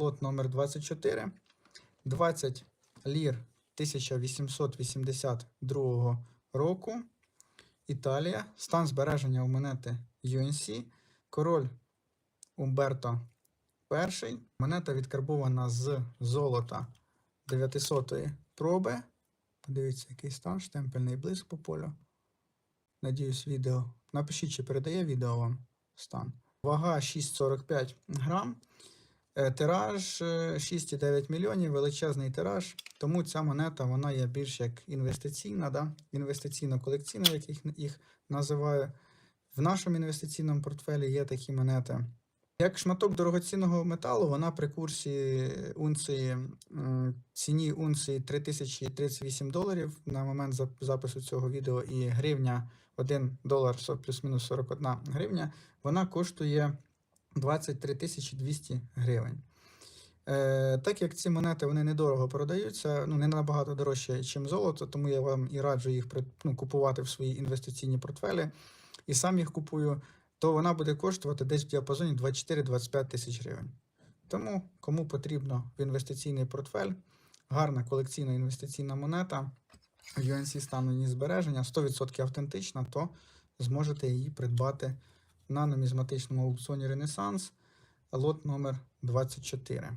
лот номер 24. 20 лір 1882 року. Італія. Стан збереження у монети UNC. Король Умберто І. Монета відкарбована з золота 900-ї проби. Подивіться, який стан, штемпельний блиск по полю. Надіюсь, відео. Напишіть, чи передає відео вам стан. Вага 6,45 грам. Е, Тираж е, 6,9 мільйонів, величезний тираж. Тому ця монета вона є більш як інвестиційна, да? інвестиційно-колекційна, як їх, їх називаю. В нашому інвестиційному портфелі є такі монети. Як шматок дорогоцінного металу, вона при курсі унції ціні унції 3038 доларів на момент запису цього відео і гривня 1 долар плюс-мінус 41 гривня, вона коштує 23 тисячі 200 гривень. Е, так як ці монети вони недорого продаються, ну не набагато дорожче, ніж золото, тому я вам і раджу їх ну, купувати в свої інвестиційні портфелі. І сам їх купую, то вона буде коштувати десь в діапазоні 24-25 тисяч гривень. Тому, кому потрібно в інвестиційний портфель, гарна колекційна інвестиційна монета, в UNC стану її збереження, 100% автентична, то зможете її придбати на нумізматичному аукціоні Ренесанс, лот номер 24.